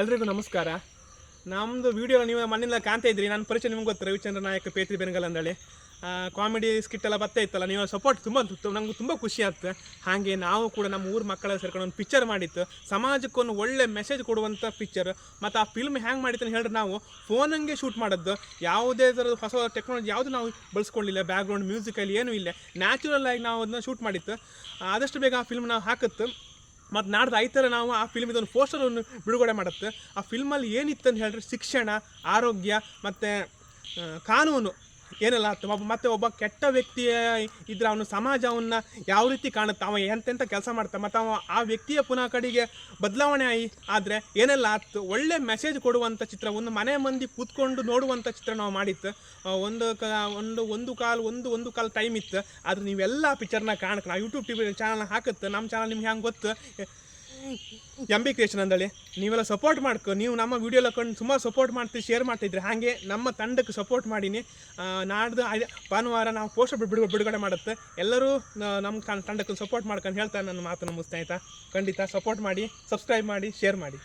ಎಲ್ರಿಗೂ ನಮಸ್ಕಾರ. ನಮ್ಮದು ವಿಡಿಯೋ ನೀವು ಮನೆಯಿಂದ ಕಾಣ್ತಾ ಇದ್ರಿ ನನ್ನ ಪರಿಚಯ ನಿಮ್ಗೆ ಗೊತ್ತು, ರವಿಚಂದ್ರ ನಾಯಕ್, ಪೇತ್ರಿ ಬೆನಗಲ್ ಅಂದೇಳಿ ಕಾಮಿಡಿ ಸ್ಕಿಟ್ ಎಲ್ಲ ಬರ್ತಾ ಇತ್ತಲ್ಲ, ನೀವು ಸಪೋರ್ಟ್ ತುಂಬ ನಂಗೆ ತುಂಬ ಖುಷಿ ಆಗ್ತದೆ ಹಾಗೆ ನಾವು ಕೂಡ ನಮ್ಮ ಊರ ಮಕ್ಕಳ ಸೇರ್ಕೊಂಡು ಒಂದು ಪಿಕ್ಚರ್ ಮಾಡಿತ್ತು. ಸಮಾಜಕ್ಕೊಂದು ಒಳ್ಳೆ ಮೆಸೇಜ್ ಕೊಡುವಂಥ ಪಿಕ್ಚರ್ ಮತ್ತು ಆ ಫಿಲ್ಮ್ ಹ್ಯಾಂಗೆ ಮಾಡಿತ್ತು ಅಂತ ಹೇಳಿದ್ರೆ ನಾವು. ಫೋನಂಗೆ ಶೂಟ್ ಮಾಡೋದು ಯಾವುದೇ ಥರದ ಹೊಸ ಟೆಕ್ನಾಲಜಿ ಯಾವುದು ನಾವು ಬಳಸ್ಕೊಳ್ಳಿಲ್ಲ ಬ್ಯಾಕ್ಗ್ರೌಂಡ್ ಮ್ಯೂಸಿಕಲ್ಲಿ ಏನೂ ಇಲ್ಲ. ನ್ಯಾಚುರಲ್ ಆಗಿ ನಾವು ಅದನ್ನ ಶೂಟ್ ಮಾಡಿತ್ತು. ಆದಷ್ಟು ಬೇಗ ಆ ಫಿಲ್ಮ್ ನಾವು ಹಾಕಿತ್ತು. ಮತ್ತು ನಾಡ್ದು ಐತರ ನಾವು ಆ ಫಿಲ್ಮ್ ಇದೊಂದು ಪೋಸ್ಟರನ್ನು ಬಿಡುಗಡೆ ಮಾಡುತ್ತೆ. ಆ ಫಿಲ್ಮಲ್ಲಿ ಏನಿತ್ತು ಅಂತ ಹೇಳಿದ್ರೆ ಶಿಕ್ಷಣ, ಆರೋಗ್ಯ, ಮತ್ತು ಕಾನೂನು. ಏನೆಲ್ಲ ಒಬ್ಬ ಮತ್ತೆ ಒಬ್ಬ ಕೆಟ್ಟ ವ್ಯಕ್ತಿಯ ಇದ್ರೆ ಅವನು ಸಮಾಜ ಅವನ್ನ ಯಾವ ರೀತಿ ಕಾಣುತ್ತೆ, ಅವ ಎಂತೆಂಥ ಕೆಲಸ ಮಾಡ್ತಾ ಮತ್ತು ಅವ ಆ ವ್ಯಕ್ತಿಯ ಪುನಃ ಕಡೆಗೆ ಬದಲಾವಣೆ ಆಯಿ ಆದರೆ ಏನೆಲ್ಲ ಆಯ್ತು ಒಳ್ಳೆ ಮೆಸೇಜ್ ಕೊಡುವಂಥ ಚಿತ್ರ, ಒಂದು ಮನೆ ಮಂದಿ ಕೂತ್ಕೊಂಡು ನೋಡುವಂಥ ಚಿತ್ರ ನಾವು ಮಾಡಿತ್ತು. ಒಂದು ಕ, ಒಂದು ಒಂದು ಕಾಲು, ಒಂದು ಒಂದು ಕಾಲು ಟೈಮ್ ಇತ್ತು. ಆದ್ರೆ ನೀವೆಲ್ಲ ಪಿಕ್ಚರ್ನ ಕಾಣಕ್ಕೆ ನಾವು ಯೂಟ್ಯೂಬ್ ಟಿ ವಿ ಚಾನಲ್ನ ಹಾಕುತ್ತೆ ನಮ್ಮ ಚಾನಲ್ ನಿಮ್ಗೆ ಹೆಂಗೆ ಗೊತ್ತು? ಎಂ ಬಿ ಕ್ರಿಯೇಷನ್ ಅಂದಳಿ ನೀವೆಲ್ಲ ಸಪೋರ್ಟ್ ಮಾಡ್ಕೊ. ನೀವು ನಮ್ಮ ವಿಡಿಯೋ ಎಲ್ಲ ಕಂಡು ಸುಮಾರು ಸಪೋರ್ಟ್ ಮಾಡ್ತೀವಿ ಶೇರ್ ಮಾಡ್ತಿದ್ರೆ. ಹಾಗೆ ನಮ್ಮ ತಂಡಕ್ಕೆ ಸಪೋರ್ಟ್ ಮಾಡೀನಿ. ನಾಡ್ದು ಭಾನುವಾರ ನಾವು ಪೋಸ್ಟ್ ಬಿಡು, ಬಿಡುಗಡೆ ಮಾಡುತ್ತೆ. ಎಲ್ಲರೂ ನಮ್ಮ ತಂಡಕ್ಕೆ ಸಪೋರ್ಟ್ ಮಾಡ್ಕೊಂಡು ಹೇಳ್ತಾರೆ ನನ್ನ ಮಾತು ಮುಗಿಸ್ತಾ ಸ್ನೇಹಿತ ಖಂಡಿತ ಸಪೋರ್ಟ್ ಮಾಡಿ ಸಬ್ಸ್ಕ್ರೈಬ್ ಮಾಡಿ ಶೇರ್ ಮಾಡಿ.